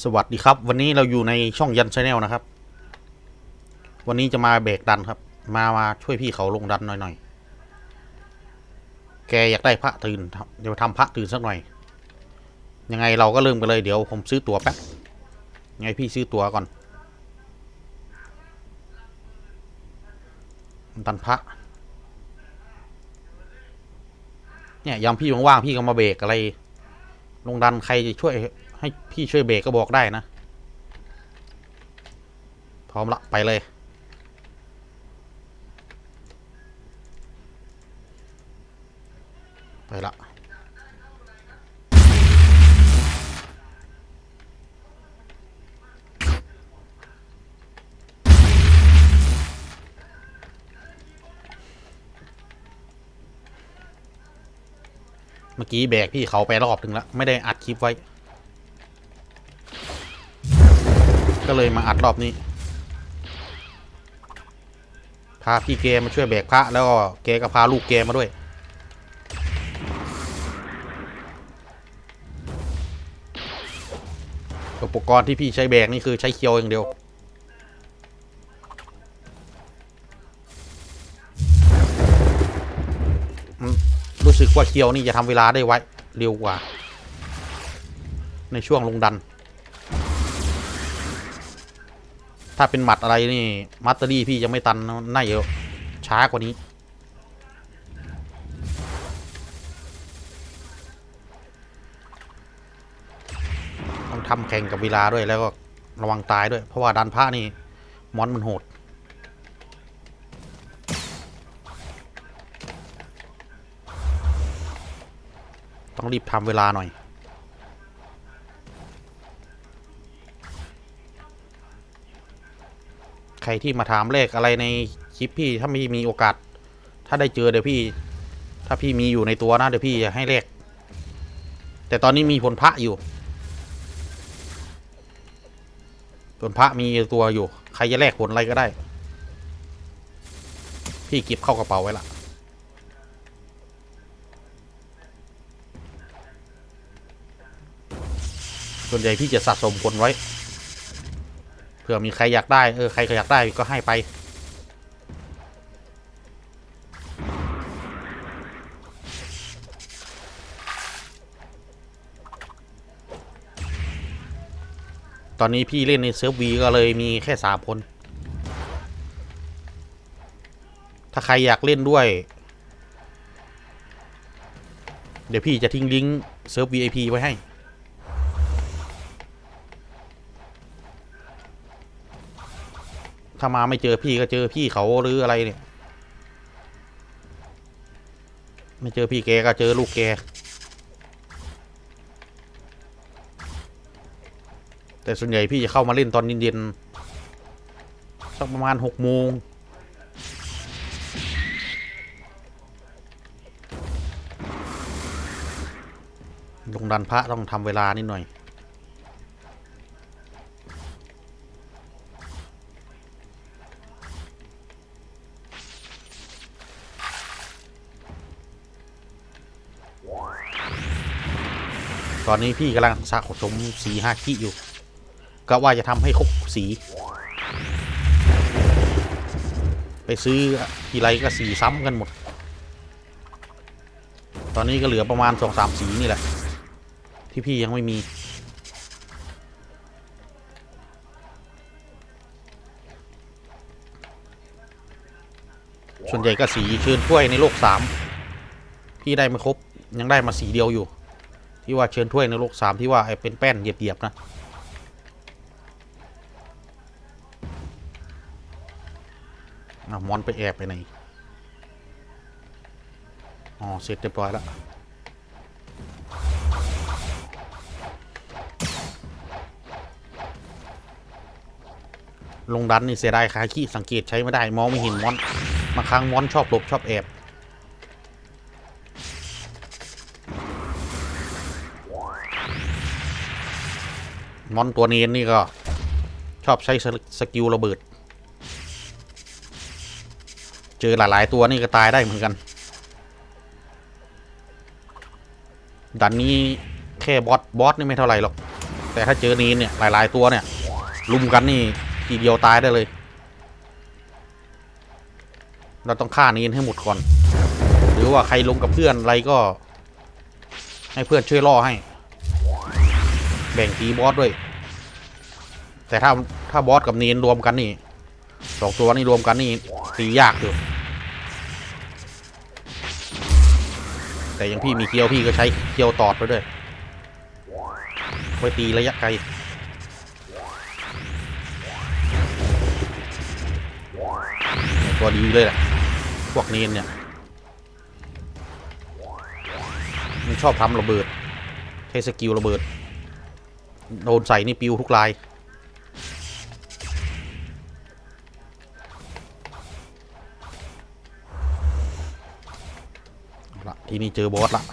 สวัสดีครับ วันนี้เราอยู่ในช่องยันชาแนลนะครับ วันนี้จะมาเบรกดันครับ มามาช่วยพี่เขาลงดันหน่อยๆ แกอยากได้พระตื่นเดี๋ยวทำพระตื่นสักหน่อย ยังไงเราก็เริ่มกันเลยเดี๋ยวผมซื้อตั๋วแป๊บยังไงพี่ซื้อตั๋วก่อนดันพระเนี่ยยามพี่ว่างๆพี่ก็มาเบรกอะไร ลงดันใครจะช่วย ให้พี่ช่วยเบรกก็บอกได้นะ พร้อมละไปเลย ไปละเมื่อกี้แบกพี่เขาไปรอบถึงแล้ว ไม่ได้อัดคลิปไว้ ก็เลยมาอัดรอบนี้ พาพี่เกมาช่วยแบกพระแล้วก็เกก็พาลูกเกมาด้วย อุปกรณ์ที่พี่ใช้แบกนี่คือใช้เคียวอย่างเดียวรู้สึกว่าเคียวนี่จะทำเวลาได้ไวเร็วกว่า ในช่วงลงดัน ถ้าเป็นหมัดอะไรนี่มัตเตอรี่พี่จะไม่ตันน่าเยอะช้ากว่านี้ ต้องทำแข่งกับเวลาด้วยแล้วก็ระวังตายด้วย เพราะว่าดันพระนี่มอนมันโหดต้องรีบทำเวลาหน่อย ใครที่มาถามเลขอะไรในคลิปพี่ถ้าไม่มีโอกาส ถ้าได้เจอเดี๋ยวพี่ ถ้าพี่มีอยู่ในตัวนะเดี๋ยวพี่จะให้เลข แต่ตอนนี้มีผลพระอยู่ผลพระมีตัวอยู่ ใครจะแลกผลอะไรก็ได้ พี่เก็บเข้ากระเป๋าไว้ละส่วนใหญ่พี่จะสะสมผลไว้ เผื่อมีใครอยากได้ เออ ใครอยากได้ก็ให้ไป ตอนนี้พี่เล่นในเซิร์ฟวีก็เลยมีแค่สามคน ถ้าใครอยากเล่นด้วย เดี๋ยวพี่จะทิ้งลิงก์เซิร์ฟ VIP ไว้ให้ ถ้ามาไม่เจอพี่ก็เจอพี่เขาหรืออะไรเนี่ย ไม่เจอพี่แกก็เจอลูกแกแต่ส่วนใหญ่พี่จะเข้ามาเล่นตอนเย็นๆสักประมาณหกโมงลงดันพระต้องทำเวลานิดหน่อย อนนี้พี่กำลังสะสมสีห้าขีอยู่ ก็ว่าจะทำให้ครบสี ไปซื้อทีไรก็สีซ้ำกันหมด ตอนนี้ก็เหลือประมาณสองสามสีนี่แหละ ที่พี่ยังไม่มีส่วนใหญ่ก็สีเชิญถ้วยในโลกสามพี่ได้ไม่ครบยังได้มาสีเดียวอยู่ ที่ว่าเชิญถ้วยในโลกสามที่ว่าไอ้เป็นแป้นเหยียบๆนะอะมอนไปแอบไปไหนอ๋อเสร็จเรียบร้อยแล้วลงดันนี่เสียดายคาขี้สังเกตใช้ไม่ได้มองไม่เห็นมอนบางครั้งมอนชอบหลบชอบแอบ มอนตัวเนียนนี่ก็ ชอบใช้สกิลระเบิด เจอหลาย ๆ ตัวนี่ก็ตายได้เหมือนกัน ดันนี้แค่บอสบอสนี่ไม่เท่าไหร่หรอก แต่ถ้าเจอนีนเนี่ยหลาย ๆ ตัวเนี่ยลุมกันนี่ทีเดียวตายได้เลย เราต้องฆ่านีนให้หมดก่อน หรือว่าใครลงกับเพื่อนอะไรก็ ให้เพื่อนช่วยล่อให้ แบ่งตีบอสด้วย แต่ถ้าถ้าบอสกับเนีนรวมกันนี่สองตัวนี่รวมกันนี่ตียากอยู่แต่ยังพี่มีเคียวพี่ก็ใช้เคียวตอดไปด้วยไว้ตีระยะไกลตัวดีเลยแหละพวกเนนเนี่ยมันชอบทำระเบิดใช้สกิลระเบิด โดนใส่นี่ปิวทุกลาย ละทีนี้เจอบอสละ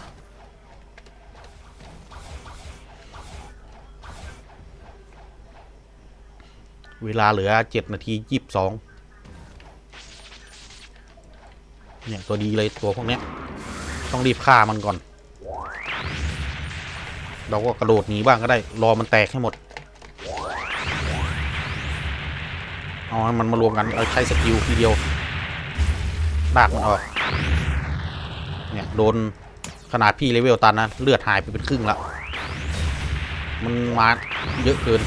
เวลาเหลือเจ็ดนาทียี่สิบสองเนี่ย ตัวดีเลยตัวพวกเนี้ย ต้องรีบฆ่ามันก่อน เราก็กระโดดหนีบ้างก็ได้ รอมันแตกให้หมด เอาให้มันมารวมกันเอาใช้สกิลทีเดียวลากมันออก เนี่ยโดนขนาดพี่เลเวลตันนะ เลือดหายไปเป็นครึ่งแล้วมันมาเยอะเกิน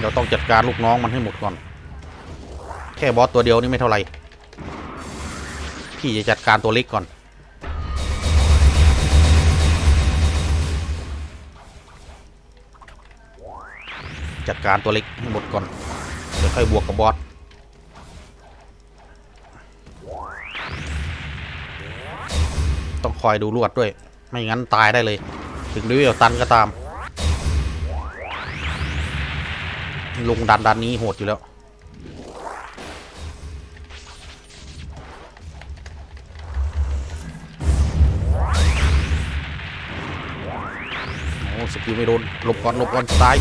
เราต้องจัดการลูกน้องมันให้หมดก่อน แค่บอสตัวเดียวนี่ไม่เท่าไหร่ พี่จะจัดการตัวเล็กก่อน จัดการตัวเล็กให้หมดก่อนเดี๋ยวค่อยบวกกับบอสต้องคอยดูลวดด้วย ไม่งั้นตายได้เลย ถึงด้วยตันก็ตาม ลงดันดันนี้โหดอยู่แล้วโอ้สกิลไม่โดนหลบก่อนหลบก่อนตาย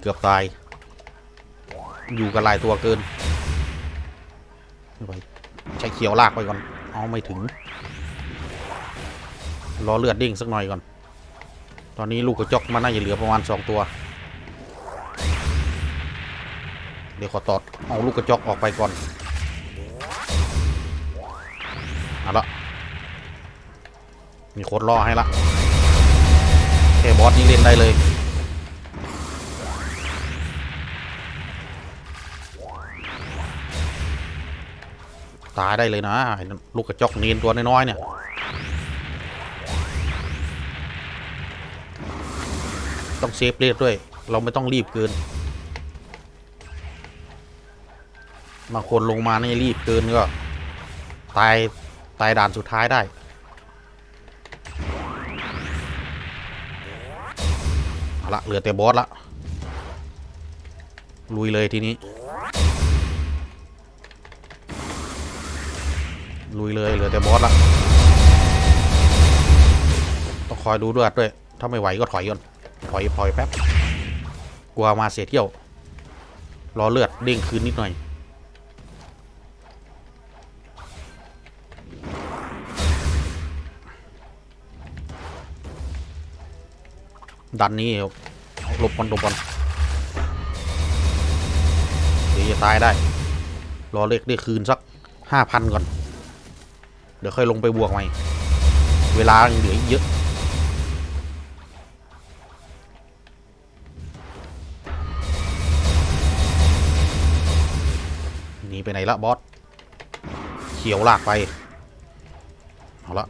เกือบตาย อยู่กันหลายตัวเกินไม่ไหวใช้เขียวลากไปก่อน เอาไม่ถึง รอเลือดดิ้งสักหน่อยก่อน ตอนนี้ลูกกระจกมันน่าจะเหลือประมาณสองตัว เดี๋ยวขอตอดเอาลูกกระจกออกไปก่อน เอาละ มีโค้ดล่อให้ละแค่บอสนี่เล่นได้เลย ตายได้เลยนะลูกกระจอกเนียนตัวน้อยๆเนี่ยต้องเซฟเลือดด้วย เราไม่ต้องรีบเกินบางคนลงมานี่รีบเกินก็ ตายตายด่านสุดท้ายได้ เอาละเหลือแต่บอสละลุยเลยทีนี้ ลุยเลยเหลือแต่บอสละต้องคอยดูด้วยด้วย ถ้าไม่ไหวก็ถอยก่อนถอยถอยแป๊บกลัวมาเสียเที่ยว รอเลือดเด้งคืนนิดหน่อยดันนี้หลบก่อนหลบก่อนเดี๋ยวจะตายได้ รอเลขได้คืนสักห้าพันก่อน เดี๋ยวค่อยลงไปบวกใหม่ เวลาเหลืออีกเยอะ นี่ไปไหนละบอส เขียวลากไป เอาละ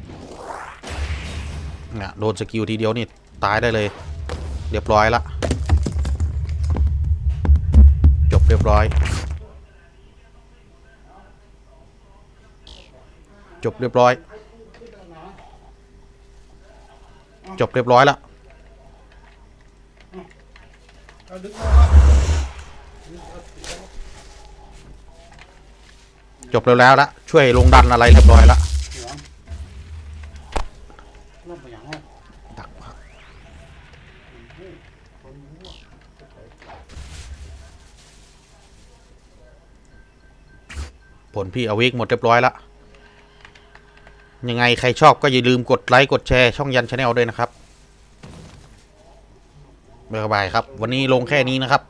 เนี่ยโดนสกิลทีเดียวนี่ ตายได้เลย เรียบร้อยละ จบเรียบร้อย จบเรียบร้อย จบเรียบร้อยละจบแล้วแล้วละช่วยลงดันอะไรเรียบร้อยละเริ่มไปอย่างห้องดักผลพี่เอาวิกหมดเรียบร้อยละ ยังไงใครชอบก็อย่าลืมกดไลค์กดแชร์ช่องยันชาแนลด้วยนะครับบ๊ายบายครับ วันนี้ลงแค่นี้นะครับ